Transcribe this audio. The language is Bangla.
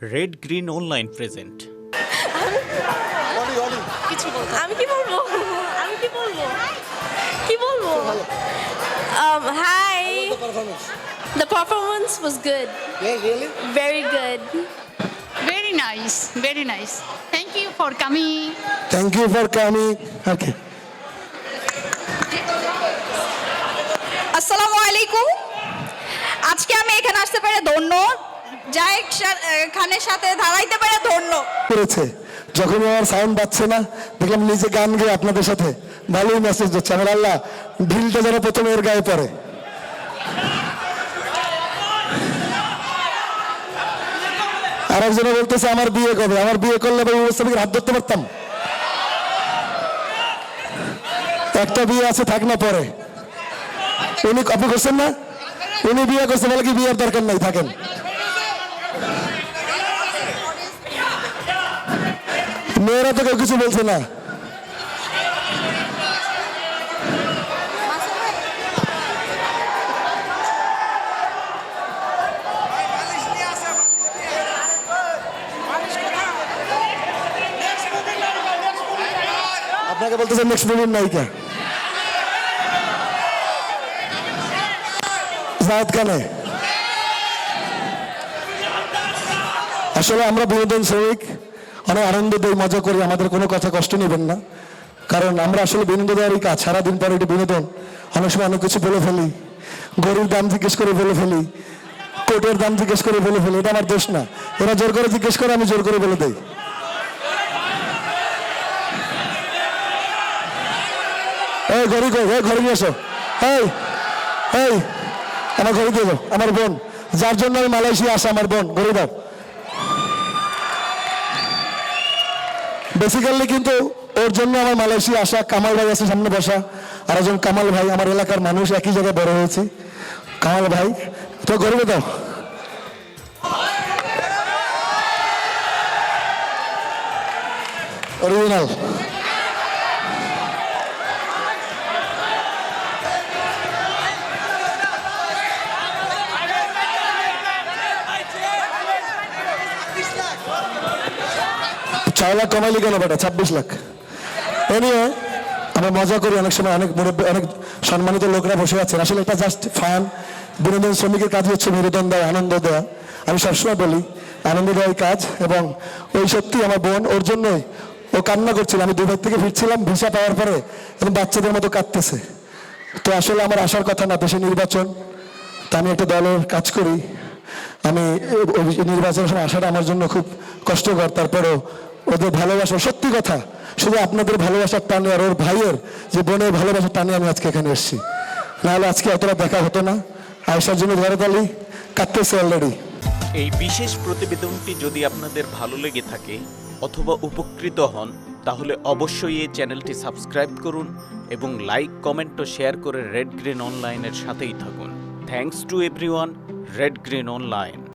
রেড গ্রিন অনলাইন প্রেজেন্ট আমি আমি কি বলব? কি বলব? Hi the performance was good good very nice very nice thank you for coming thank you for coming okay আসসালামু আলাইকুম আজকে আমি এখানে আসতে পারি ধন্য। জায়েক খানের সাথে দাঁড়াইতে পেরে ধন্য করেছে। যখনই আমার সাউন্ড পাচ্ছে না, দেখলাম নিজে গান গেয়ে আপনাদের সাথে ভালোই মেসেজ দিচ্ছে। আমার আল্লাহ, ঢিলটা যেন প্রথমে এর গায়ে পড়ে। আর একজনে বলতেছে, আমার বিয়ে কবে? আমার বিয়ে করলে আমি মুস্তাফিকের হাত ধরতে পারতাম। একটা বিয়ে আছে, থাক না পরে। উনি আপনি করছেন না? উনি বিয়ে করছে বলে কি বিয়ের দরকার নাই? থাকেন। মেয়েরা তো কেউ কিছু বলছে না আপনাকে বলতেছে নেক্সট মুভির নায়িকা জাহেদ খানে আসলে আমরা বিনোদন শ্রমিক, অনেক আনন্দ দিই, মজা করি, আমাদের কোনো কথা কষ্ট নেবেন না। কারণ আমরা আসলে বিনোদন দেওয়ারই কাজ, সারাদিন পরে একটু বিনোদন। অনেক সময় অনেক কিছু বলে ফেলি। গরুর দাম জিজ্ঞেস করে বলে ফেলি। কোটের দাম জিজ্ঞেস করে বলে ফেলি, এটা আমার দোষ না। এরা জোর করে জিজ্ঞেস করে, আমি জোর করে বলে দেই। এই ঘড়ি কই? এই ঘড়ি এসো। এই এই, আমার ঘড়ি দিয়ে আমার বোন। যার জন্য আমি মালয়েশিয়া আসা আমার বোন, ঘড়ি দাও। বেসিক্যালি কিন্তু ওর জন্য আমার মালয়েশিয়া আসা, কামাল ভাই আছে সামনে বসা, আর একজন কামাল ভাই আমার এলাকার মানুষ, একই জায়গায় বড় হয়েছে। কামাল ভাই, তো গর্বে দাও অরিজিনাল ছয় লাখ কমাইলি কেন বেটা? ছাব্বিশ লাখ। এ নিয়ে আমরা মজা করি, অনেক সময় অনেক অনেক সম্মানিত লোকরা বসে আছেন। আসলে এটা জাস্ট ফান বিনোদন শ্রমিকের কাজ হচ্ছে বিনোদন দেওয়া আনন্দ দেওয়া আমি সবসময় বলি, আনন্দ দেওয়াই কাজ এবং ওই সত্যি আমার বোন, ওর জন্যই ও কান্না করছিল। আমি দুবাই থেকে ফিরছিলাম, ভিসা পাওয়ার পরে এবং বাচ্চাদের মতো কাঁদতেছে। তো আসলে আমার আসার কথা না, দেশে নির্বাচন। তা আমি একটা দলের কাজ করি। আমি নির্বাচনের সময় আসাটা আমার জন্য খুব কষ্টকর। তারপরেও ওদের ভালোবাসা, সত্যি কথা, শুধু আপনাদের ভালোবাসার টানে আর ওর ভাইয়ের যে বোনের ভালোবাসার টানে আমি আজকে এখানে এসেছি। নাহলে আজকে অতটা দেখা হতো না। আয়সার জন্য ধরে তালি কাটতেছে অলরেডি এই বিশেষ প্রতিবেদনটি যদি আপনাদের ভালো লেগে থাকে অথবা উপকৃত হন, তাহলে অবশ্যই এই চ্যানেলটি সাবস্ক্রাইব করুন এবং লাইক, কমেন্ট ও শেয়ার করে রেড গ্রিন অনলাইনের সাথেই থাকুন। Thanks to everyone red green online